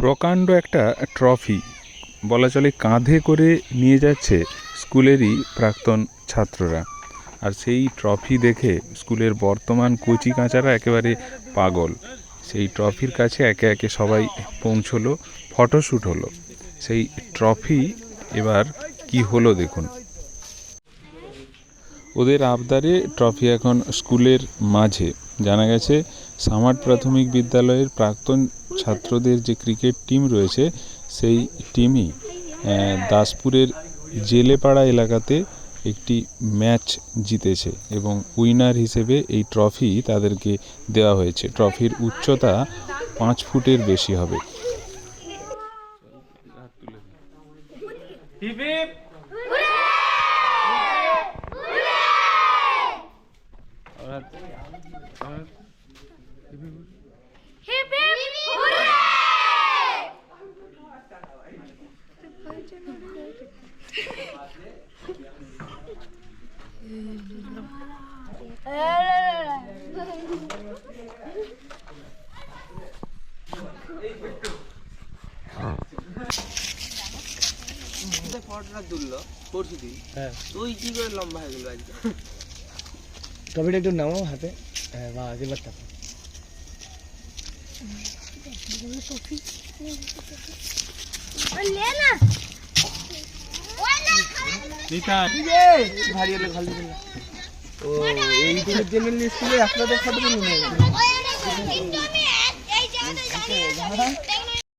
প্রকাণ্ড একটা ট্রফি। বলা চলে কাঁধে করে নিয়ে যাচ্ছে স্কুলেরই প্রাক্তন ছাত্ররা। আর সেই ট্রফি দেখে স্কুলের বর্তমান কচি কাঁচারা একেবারে পাগল। সেই ট্রফির কাছে একে একে সবাই পৌঁছলো ফটোশ্যুট হলো। সেই ট্রফি এবার কি হলো দেখুন। ওদের আবদারে ট্রফি এখন স্কুলের মাঝে। জানা গেছে সামার প্রাথমিক বিদ্যালয়ের প্রাক্তন ছাত্রদের যে ক্রিকেট টিম রয়েছে সেই টিমই দাসপুরের জেলেপাড়া এলাকাতে একটি ম্যাচ জিতেছে এবং উইনার হিসেবে এই ট্রফি তাদেরকে দেওয়া হয়েছে। ট্রফির উচ্চতা পাঁচ ফুটের বেশি হবে। Hip hip hooray! ফটোটা তুললো পরশু দিন হ্যাঁ। তুই কি করে লম্বা হয়ে গেল আজকে। টপিটা একটু নামাও হাতে। વાહ હજી વધતા আপনাদের ফটো